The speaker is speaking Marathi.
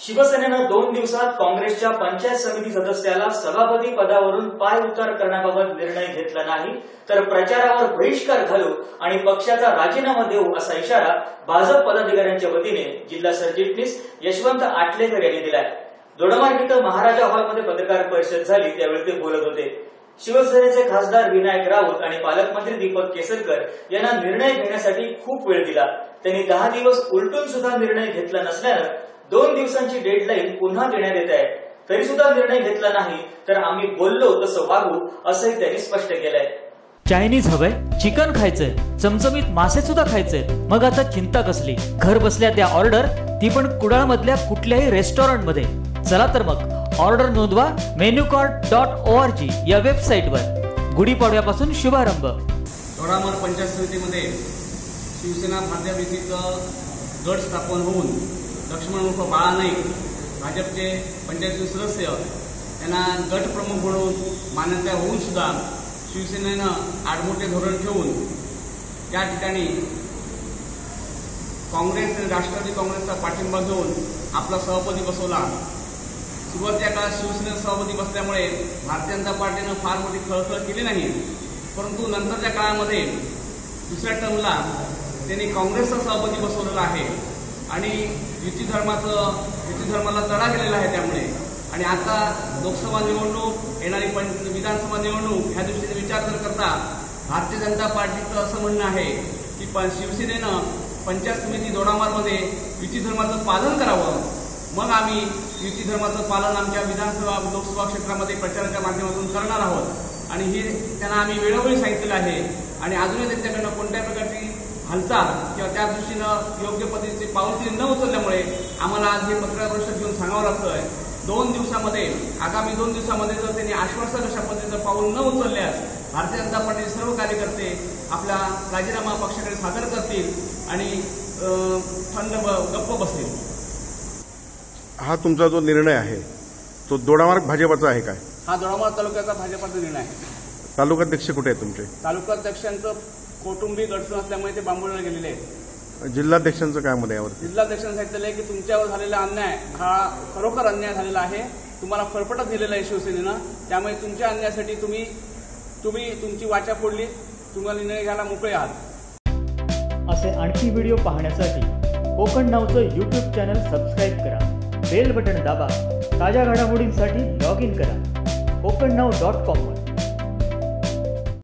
शिवसेनेनं दोन दिवसात काँग्रेसच्या पंचायत समिती सदस्याला सभापती पदावरून पाय उतार करण्याबाबत निर्णय घेतला नाही तर प्रचारावर बहिष्कार घालू आणि पक्षाचा राजीनामा देऊ असा इशारा भाजप पदाधिकाऱ्यांच्या वतीने जिल्हा सरचिटणीस यशवंत आटलेकर यांनी दिलाय. दोडमार्ग इथं महाराजा हॉलमध्ये पत्रकार परिषद झाली त्यावेळी ते बोलत होते. शिवसेनेचे खासदार विनायक राऊत आणि पालकमंत्री दीपक केसरकर यांना निर्णय घेण्यासाठी खूप वेळ दिला. त्यांनी दहा दिवस उलटून सुद्धा निर्णय घेतला नसल्यानं दोन दिवसांची डेडलाईन पुन्हा देण्यात येत आहे. तरी सुद्धा निर्णय घेतला नाही तर आम्ही बोललो तसं वागू असंही त्यांनी स्पष्ट केलंय. चायनीज हवंय चिकन खायचंय चमचमीत मासे सुद्धा खायचे मग आता चिंता कसली? घर बसल्या त्या ऑर्डर ती पण कुडाळ मधल्या कुठल्याही रेस्टॉरंटमध्ये चला तर मग ऑर्डर नोंदवा menu card dot O R G या वेबसाईटवर. गुढीपाडव्यापासून शुभारंभ. दोडामार पंचायत समितीमध्ये शिवसेना भारतीय व्यतिरिक्त गट स्थापन होऊन लक्ष्मण उर्फ बाळा नाईक भाजपचे पंचायत सदस्य त्यांना गटप्रमुख म्हणून मान्यता होऊन सुद्धा शिवसेनेनं आडमोठे धोरण ठेवून त्या ठिकाणी काँग्रेस आणि राष्ट्रवादी काँग्रेसचा पाठिंबा घेऊन आपला सभापती बसवला सुरुवातीच्या काळात शिवसेनेत सभापती बसल्यामुळे भारतीय जनता पार्टीनं फार मोठी खळखळ केली नाही परंतु नंतरच्या काळामध्ये दुसऱ्या टर्मला त्यांनी काँग्रेसचा सभापती बसवलेला आहे आणि युती धर्माचं युती धर्माला तडा गेलेला आहे त्यामुळे. आणि आता लोकसभा निवडणूक येणारी पण विधानसभा निवडणूक ह्या दृष्टीने विचार न करता भारतीय जनता पार्टीचं असं म्हणणं आहे की पण शिवसेनेनं पंचायत समिती दोडामारमध्ये युती धर्माचं पालन करावं. मग आम्ही युती धर्माचं पालन आमच्या विधानसभा लोकसभा क्षेत्रामध्ये प्रचाराच्या माध्यमातून करणार आहोत. आणि हे त्यांना आम्ही वेळोवेळी सांगितलेलं आहे. आणि अजूनही त्यांच्याकडनं कोणत्या प्रकारची हालचाल किंवा त्या दृष्टीनं योग्य पद्धतीचे पाऊल न उचलल्यामुळे आम्हाला आज हे पत्रकार परिषद घेऊन सांगावं लागतंय. दोन दिवसामध्ये आगामी दोन दिवसामध्ये जर त्यांनी आश्वासन अशा पद्धतीचं पाऊल न उचलल्यास भारतीय जनता पार्टीचे सर्व कार्यकर्ते आपला राजीनामा पक्षाकडे सादर करतील आणि थंड गप्प बसतील. हा तुमचा जो निर्णय आहे तो दोडामार्ग भाजपाचा आहे काय? हा दोडामार्ग तालुक्याचा भाजपाचा निर्णय आहे. तालुकाध्यक्ष कुठे आहेत तुमचे? तालुकाध्यक्षांचं कौटुंबिक अडचण असल्यामुळे ते बांबोळला गेलेले आहेत. जिल्हाध्यक्षांचं काय मध्ये यावर जिल्हाध्यक्षांनी सांगितलेलं आहे की तुमच्यावर झालेला अन्याय हा खरोखर अन्याय झालेला आहे. तुम्हाला फरफटत दिलेला आहे शिवसेनेनं. त्यामुळे तुमच्या अन्यायासाठी तुम्ही तुम्ही तुमची वाचा फोडली. तुम्हाला निर्णय घ्यायला मोकळे आहात. असे आणखी व्हिडिओ पाहण्यासाठी कोकण नावचं यूट्यूब चॅनल सबस्क्राईब करा. बेल बटन दाबा. ताज्या घडामोडींसाठी लॉग इन करा. कोकण नाव डॉट कॉमवर